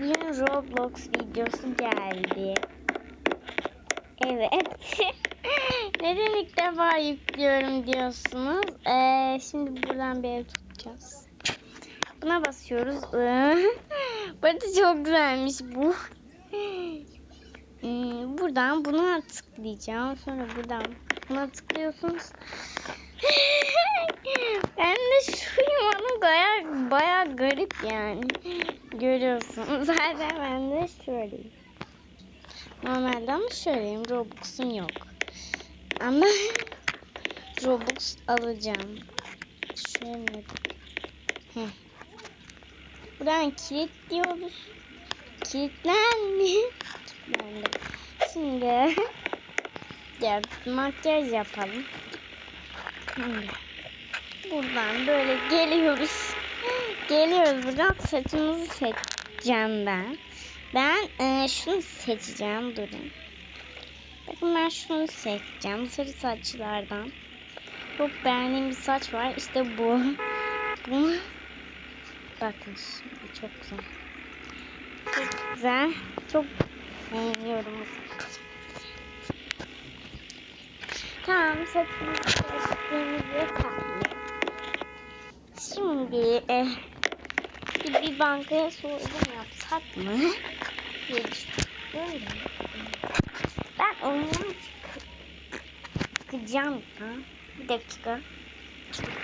Roblox videosu geldi. Evet. Neden ilk defa yüklüyorum diyorsunuz. Ee, şimdi buradan bir ev tutacağız. Buna basıyoruz. bu arada çok güzelmiş bu. Hmm, buradan buna tıklayacağım. Sonra buradan buna tıklıyorsunuz. ben de şuyum ama baya, baya garip yani. Görüyorsunuz. Zaten ben de şöyleyim. Normalde ama şöyleyim. Robux'um yok. Ama Robux alacağım. Şöyle. Heh. Buradan kilit diyoruz. Kilitlendi. Kilitlendi. Şimdi ya makyaj yapalım. Buradan böyle geliyoruz. Geliyoruz buradan saçımızı seçeceğim ben. Ben e, şunu seçeceğim durun. Bakın ben şunu seçeceğim sarı saçlardan. Çok beğendiğim bir saç var. İşte bu. Bu. Bakın şimdi çok güzel. Çok güzel. Çok beğeniyorum bu saçı. Tamam saçımızı seçtiğimiz yeterli. Şimdi e, bir, bir bankaya soygun yapsak mı? Ben ondan çıkacağım ya. Bir dakika.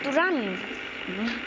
Duramıyorum.